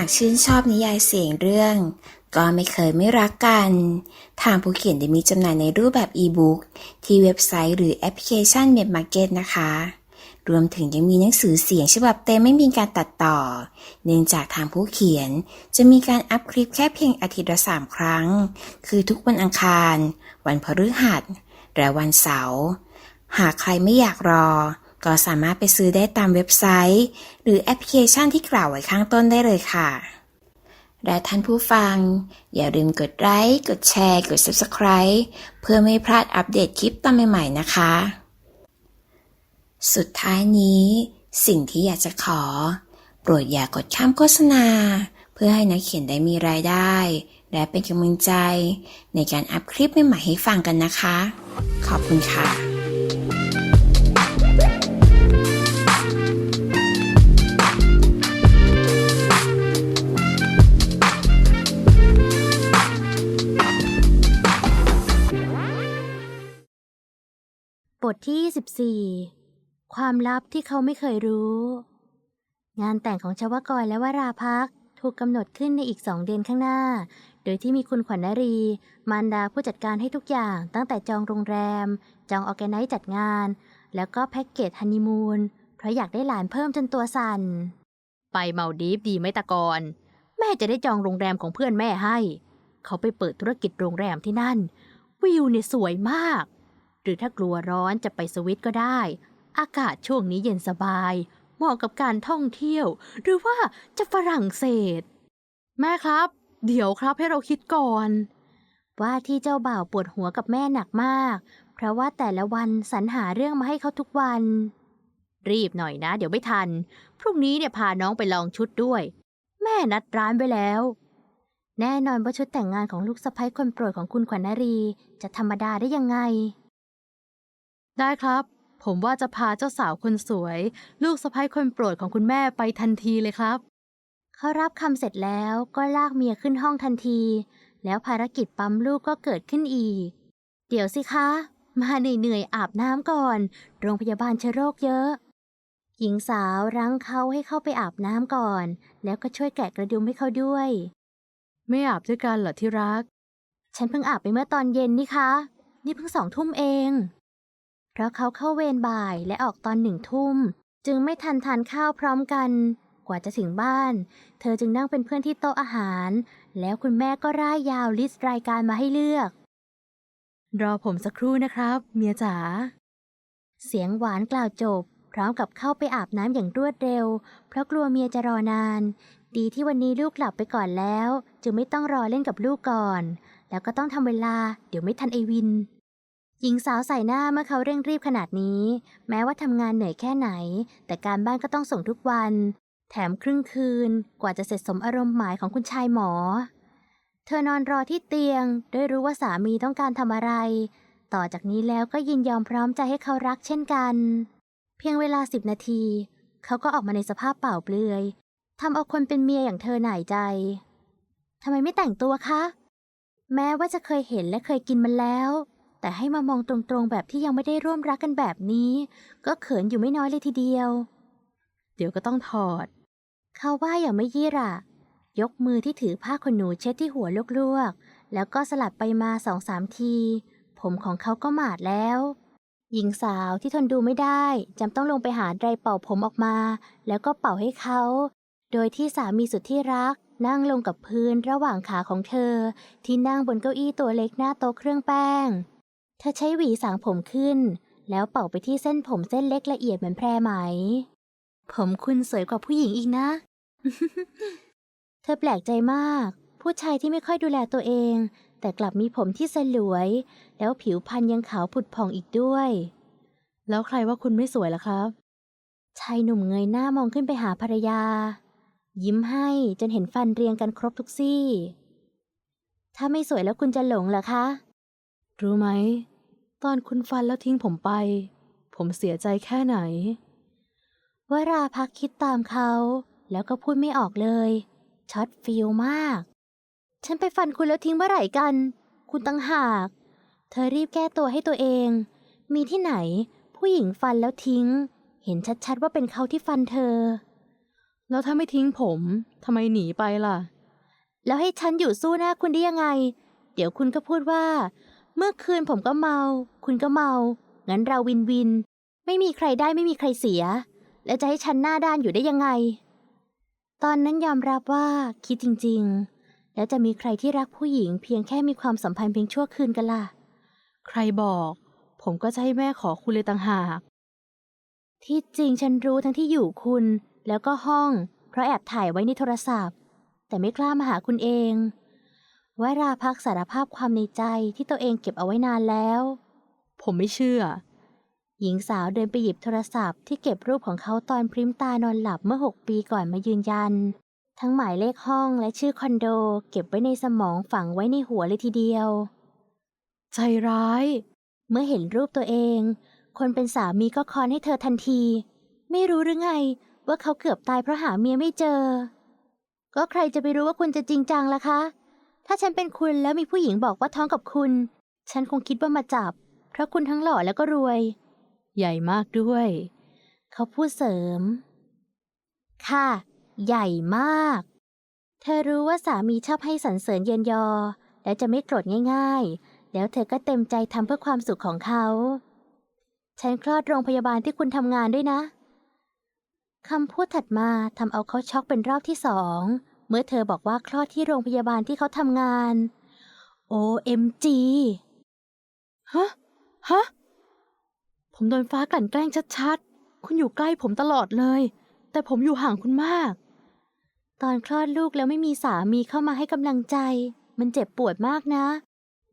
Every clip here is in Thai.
ากชื่นชอบนิยายเสียงเรื่อง ก็ไม่เคยไม่รักกัน ทางผู้เขียนได้มีจำหน่ายในรูปแบบอีบุ๊กที่เว็บไซต์หรือแอปพลิเคชันเม d มาร์เก็ตนะคะ รวมถึงยังมีหนังสือเสียงฉบับเต็มไม่มีการตัดต่อ เนื่องจากทางผู้เขียนจะมีการอัพคลิปแค่เพียงอาทิตย์ละสามครั้ง คือทุกวันอังคาร วันพฤหัสและวันเสาร์หากใครไม่อยากรอ ก็สามารถไปซื้อได้ตามเว็บไซต์ หรือแอปพลิเคชันที่กล่าวไว้ข้างต้นได้เลยค่ะ และท่านผู้ฟัง อย่าลืมกดไลค์ กดแชร์ กด Subscribe เพื่อไม่พลาดอัปเดตคลิปตอนใหม่ๆนะคะ สุดท้ายนี้ สิ่งที่อยากจะขอ โปรดอย่ากดข้ามโฆษณา เพื่อให้นักเขียนได้มีรายได้ และเป็นกำลังใจ ในการอัพคลิปใหม่ๆให้ฟังกันนะคะ ขอบคุณค่ะ ทที่ 24 ความลับที่เขาไม่เคยรู้ งานแต่งของชวกรและวราพักถูกกำหนดขึ้นในอีกสองเดือนข้างหน้า โดยที่มีคุณขวัญนรี มารดาผู้จัดการให้ทุกอย่าง ตั้งแต่จองโรงแรม จองออแกไนซ์จัดงาน แล้วก็แพ็กเกจฮันนีมูน เพราะอยากได้หลานเพิ่มจนตัวสั่น ไปเมาดีฟดีไหมตะกอนแม่จะได้จองโรงแรมของเพื่อนแม่ให้ เขาไปเปิดธุรกิจโรงแรมที่นั่น วิวเนี่ยสวยมาก หรือถ้ากลัวร้อนจะไปสวิตก็ได้ อากาศช่วงนี้เย็นสบาย เหมาะกับการท่องเที่ยว หรือว่าจะฝรั่งเศส แม่ครับ เดี๋ยวครับให้เราคิดก่อน ว่าที่เจ้าบ่าวปวดหัวกับแม่หนักมาก เพราะว่าแต่ละวันสรรหาเรื่องมาให้เขาทุกวัน รีบหน่อยนะ เดี๋ยวไม่ทัน พรุ่งนี้เนี่ยพาน้องไปลองชุดด้วย แม่นัดร้านไว้แล้วแน่นอนว่าชุดแต่งงานของลูกสะใภ้คนโปรดของคุณขวัญนรี จะธรรมดาได้ยังไง ได้ครับ ผมว่าจะพาเจ้าสาวคนสวย ลูกสะใภ้คนโปรดของคุณแม่ไปทันทีเลยครับ เขารับคำเสร็จแล้วก็ลากเมียขึ้นห้องทันที แล้วภารกิจปั๊มลูกก็เกิดขึ้นอีก เดี๋ยวสิคะ มาเหนื่อยๆอาบน้ำก่อน โรงพยาบาลเชื้อโรคเยอะ หญิงสาวรั้งเขาให้เข้าไปอาบน้ำก่อน แล้วก็ช่วยแกะกระดุมให้เขาด้วย ไม่อาบด้วยกันเหรอที่รัก ฉันเพิ่งอาบไปเมื่อตอนเย็นนี่คะ นี่เพิ่งสองทุ่มเอง เพราะเขาเข้าเวรบ่ายและออกตอนหนึ่งทุ่ม จึงไม่ทันทานข้าวพร้อมกัน กว่าจะถึงบ้าน เธอจึงนั่งเป็นเพื่อนที่โต๊ะอาหาร แล้วคุณแม่ก็ร่ายยาวลิสต์รายการมาให้เลือก รอผมสักครู่นะครับ เมียจ๋าเสียงหวานกล่าวจบ พร้อมกับเข้าไปอาบน้ำอย่างรวดเร็ว เพราะกลัวเมียจะรอนาน ดีที่วันนี้ลูกหลับไปก่อนแล้ว จึงไม่ต้องรอเล่นกับลูกก่อน แล้วก็ต้องทำเวลา เดี๋ยวไม่ทันไอวิน หญิงสาวใส่หน้าเมื่อเขาเร่งรีบขนาดนี้ แม้ว่าทำงานเหนื่อยแค่ไหน แต่การบ้านก็ต้องส่งทุกวัน แถมครึ่งคืน กว่าจะเสร็จสมอารมณ์หมายของคุณชายหมอ เธอนอนรอที่เตียง ด้วยรู้ว่าสามีต้องการทำอะไร ต่อจากนี้แล้วก็ยินยอมพร้อมใจให้เขารักเช่นกัน เพียงเวลาสิบนาที เขาก็ออกมาในสภาพเปล่าเปลือยทำเอาคนเป็นเมียอย่างเธอหน่ายใจทำไมไม่แต่งตัวคะ แม้ว่าจะเคยเห็นและเคยกินมันแล้ว แต่ให้มามองตรงๆแบบที่ยังไม่ได้ร่วมรักกันแบบนี้ ก็เขินอยู่ไม่น้อยเลยทีเดียว เดี๋ยวก็ต้องถอด เขาว่าอย่างไม่ยี่ระยกมือที่ถือผ้าขนหนูเช็ดที่หัวลวกๆ แล้วก็สลัดไปมาสองสามที ผมของเขาก็หมาดแล้ว หญิงสาวที่ทนดูไม่ได้จำต้องลงไปหาไดร์เป่าผมออกมา แล้วก็เป่าให้เขา โดยที่สามีสุดที่รักนั่งลงกับพื้นระหว่างขาของเธอ ที่นั่งบนเก้าอี้ตัวเล็กหน้าโต๊ะเครื่องแป้ง เธอใช้หวีสางผมขึ้น แล้วเป่าไปที่เส้นผมเส้นเล็กละเอียดเหมือนแพรไหม ผมคุณสวยกว่าผู้หญิงอีกนะ เธอแปลกใจมาก ผู้ชายที่ไม่ค่อยดูแลตัวเอง แต่กลับมีผมที่สลวย แล้วผิวพรรณยังขาวผุดผ่องอีกด้วย แล้วใครว่าคุณไม่สวยล่ะครับ ชายหนุ่มเงยหน้ามองขึ้นไปหาภรรยา ยิ้มให้จนเห็นฟันเรียงกันครบทุกซี่ ถ้าไม่สวยแล้วคุณจะหลงเหรอคะ รู้ไหม ตอนคุณฟันแล้วทิ้งผมไป ผมเสียใจแค่ไหน วราพักคิดตามเขา แล้วก็พูดไม่ออกเลยช็อตฟิลมาก ฉันไปฟันคุณแล้วทิ้งเมื่อไหร่กัน คุณตั้งหาก เธอรีบแก้ตัวให้ตัวเอง มีที่ไหน ผู้หญิงฟันแล้วทิ้ง เห็นชัดๆว่าเป็นเขาที่ฟันเธอ แล้วถ้าไม่ทิ้งผมทำไมหนีไปล่ะ แล้วให้ฉันอยู่สู้หน้าคุณได้ยังไง เดี๋ยวคุณก็พูดว่า เมื่อคืนผมก็เมา คุณก็เมา งั้นเราวินวิน ไม่มีใครได้ไม่มีใครเสีย แล้วจะให้ฉันหน้าด้านอยู่ได้ยังไง ตอนนั้นยอมรับว่าคิดจริง ๆ แล้วจะมีใครที่รักผู้หญิงเพียงแค่มีความสัมพันธ์เพียงชั่วคืนกันล่ะ ใครบอก ผมก็จะให้แม่ขอคุณเลยต่างหาก ที่จริงฉันรู้ทั้งที่อยู่คุณ แล้วก็ห้อง เพราะแอบถ่ายไว้ในโทรศัพท์ แต่ไม่กล้ามาหาคุณเอง วราพักสารภาพความในใจที่ตัวเองเก็บเอาไว้นานแล้ว ผมไม่เชื่อ หญิงสาวเดินไปหยิบโทรศัพท์ที่เก็บรูปของเขาตอนพริมตานอนหลับเมื่อหกปีก่อนมายืนยัน ทั้งหมายเลขห้องและชื่อคอนโด เก็บไว้ในสมองฝังไว้ในหัวเลยทีเดียว ใจร้าย เมื่อเห็นรูปตัวเอง คนเป็นสามีก็คอนให้เธอทันที ไม่รู้หรือไง ว่าเขาเกือบตายเพราะหาเมียไม่เจอ ก็ใครจะไปรู้ว่าคุณจะจริงจังล่ะคะ ถ้าฉันเป็นคุณแล้วมีผู้หญิงบอกว่าท้องกับคุณ ฉันคงคิดว่ามาจับ เพราะคุณทั้งหล่อแล้วก็รวย ใหญ่มากด้วย เขาพูดเสริม ค่ะ ใหญ่มาก เธอรู้ว่าสามีชอบให้สรรเสริญเยินยอ และจะไม่โกรธง่าย ๆ แล้วเธอก็เต็มใจทำเพื่อความสุขของเขา ฉันคลอดโรงพยาบาลที่คุณทำงานด้วยนะคำพูดถัดมาทำเอาเขาช็อกเป็นรอบที่สอง เมื่อเธอบอกว่าคลอดที่โรงพยาบาลที่เขาทำงาน OMG ฮะ ฮะ ผมโดนฟ้ากลั่นแกล้งชัดๆ คุณอยู่ใกล้ผมตลอดเลย แต่ผมอยู่ห่างคุณมาก ตอนคลอดลูกแล้วไม่มีสามีเข้ามาให้กำลังใจ มันเจ็บปวดมากนะ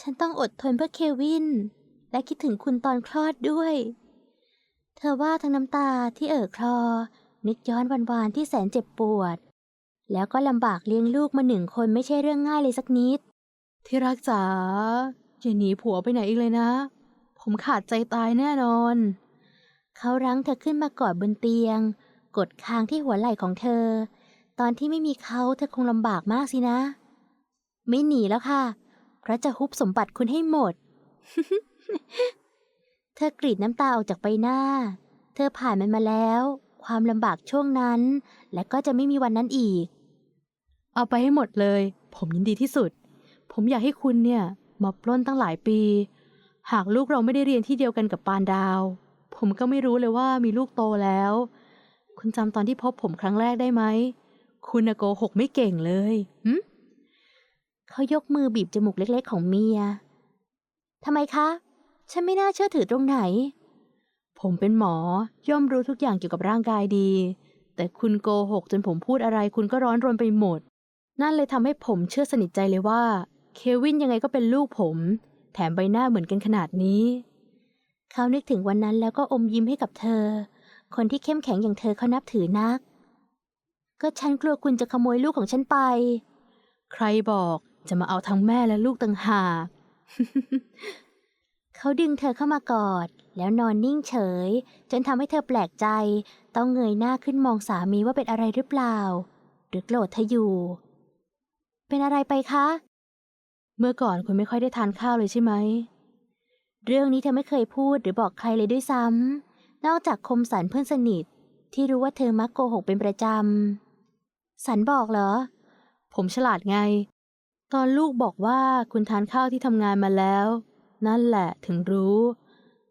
ฉันต้องอดทนเพื่อเควิน และคิดถึงคุณตอนคลอดด้วย เธอว่าทั้งน้ำตาที่เอ่อคลอ นึกย้อนวันวานๆที่แสนเจ็บปวด แล้วก็ลำบากเลี้ยงลูกมาหนึ่งคนไม่ใช่เรื่องง่ายเลยสักนิด ที่รักจ๋าอย่าหนีผัวไปไหนอีกเลยนะ ผมขาดใจตายแน่นอน เขารั้งเธอขึ้นมากอดบนเตียง กดคางที่หัวไหล่ของเธอ ตอนที่ไม่มีเขาเธอคงลำบากมากสินะ ไม่หนีแล้วค่ะ เพราะจะฮุบสมบัติคุณให้หมด เธอกรีดน้ำตาออกจากใบหน้า เธอผ่านมันมาแล้ว ความลำบากช่วงนั้น และก็จะไม่มีวันนั้นอีก เอาไปให้หมดเลย ผมยินดีที่สุด ผมอยากให้คุณเนี่ยมาปล้นตั้งหลายปี หากลูกเราไม่ได้เรียนที่เดียวกันกับปานดาว ผมก็ไม่รู้เลยว่ามีลูกโตแล้ว คุณจำตอนที่พบผมครั้งแรกได้ไหม คุณโกหกไม่เก่งเลยหึเขายกมือบีบจมูกเล็กๆ ของเมียทำไมคะ ฉันไม่น่าเชื่อถือตรงไหน ผมเป็นหมอย่อมรู้ทุกอย่างเกี่ยวกับร่างกายดี แต่คุณโกหกจนผมพูดอะไรคุณก็ร้อนรนไปหมด นั่นเลยทำให้ผมเชื่อสนิทใจเลยว่า เควินยังไงก็เป็นลูกผม แถมใบหน้าเหมือนกันขนาดนี้ เขานึกถึงวันนั้นแล้วก็อมยิ้มให้กับเธอ คนที่เข้มแข็งอย่างเธอเขานับถือนัก ก็ฉันกลัวคุณจะขโมยลูกของฉันไป ใครบอกจะมาเอาทั้งแม่และลูกต่างหากเขาดึงเธอเข้ามากอด แล้วนอนนิ่งเฉย จนทำให้เธอแปลกใจ ต้องเงยหน้าขึ้นมองสามีว่าเป็นอะไรหรือเปล่า หรือโกรธเธออยู่ เป็นอะไรไปคะ เมื่อก่อนคุณไม่ค่อยได้ทานข้าวเลยใช่ไหม เรื่องนี้เธอไม่เคยพูดหรือบอกใครเลยด้วยซ้ำ นอกจากคมสันเพื่อนสนิท ที่รู้ว่าเธอมักโกหกเป็นประจำ สันบอกเหรอ ผมฉลาดไง ตอนลูกบอกว่าคุณทานข้าวที่ทำงานมาแล้ว นั่นแหละถึงรู้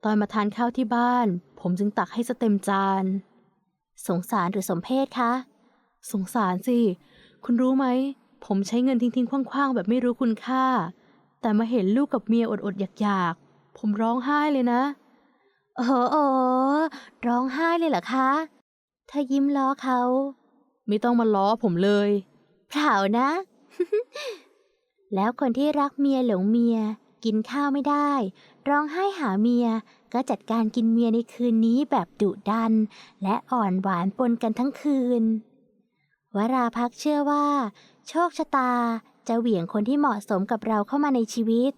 ตอนมาทานข้าวที่บ้าน ผมจึงตักให้สเต็มจาน สงสารหรือสมเพศคะ สงสารสิ คุณรู้ไหม ผมใช้เงินทิ้งๆคว้างๆ แบบไม่รู้คุณค่า แต่มาเห็นลูกกับเมียอดๆอยากๆ ผมร้องไห้เลยนะโอ้โหโอ้ร้องไห้เลยเหรอคะเธอยิ้มล้อเขา ไม่ต้องมาล้อผมเลย เปล่านะ แล้วคนที่รักเมียหลงเมีย กินข้าวไม่ได้ ร้องไห้หาเมีย ก็จัดการกินเมียในคืนนี้แบบดุดัน และอ่อนหวานปนกันทั้งคืน วราพักษ์เชื่อว่า โชคชะตาจะเหวี่ยงคนที่เหมาะสมกับเราเข้ามาในชีวิต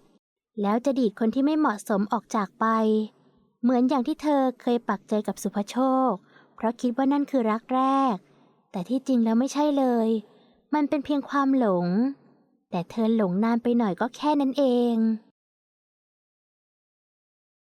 แล้วจะดีดคนที่ไม่เหมาะสมออกจากไป เหมือนอย่างที่เธอเคยปักใจกับสุภโชค เพราะคิดว่านั่นคือรักแรก แต่ที่จริงแล้วไม่ใช่เลย มันเป็นเพียงความหลง แต่เธอหลงนานไปหน่อยก็แค่นั้นเอง